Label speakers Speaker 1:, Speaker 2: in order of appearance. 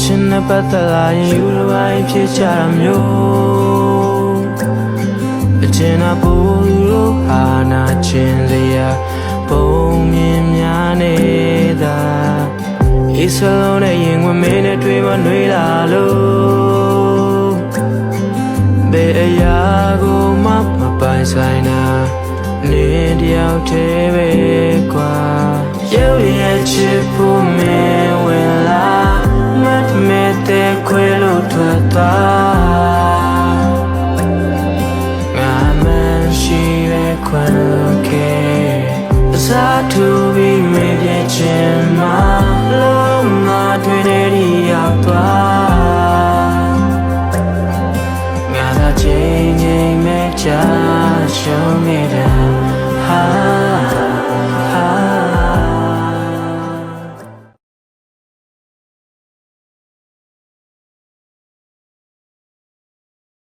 Speaker 1: ချင်းနဲ့ပတ်သက်လာရင်ယူလိုပိုင်းဖြစ်ကြတာမျိုးအချင်းနာပူလို့ဟာနာချင်းစရာပုံမြင်များနေတာအစလုံးနဲ့ရင်ဝင်မင်းနဲ့တွေ့မနှွေးလာလို့ဘယ်အရာကိုမှမပိုင်ဆိုင်တာနေတယောက်တည်းပဲကွာရုပ်ရဲ့ချစ်ဖို့မင်းဝင်လာ စားထူပြီးမပြည့်ချင်မှာလုံးမတွေ့တဲ့ဒီရောက်သွားငါသာချိန်ချိန်မဲ့ချရှုံးနေတာဟာ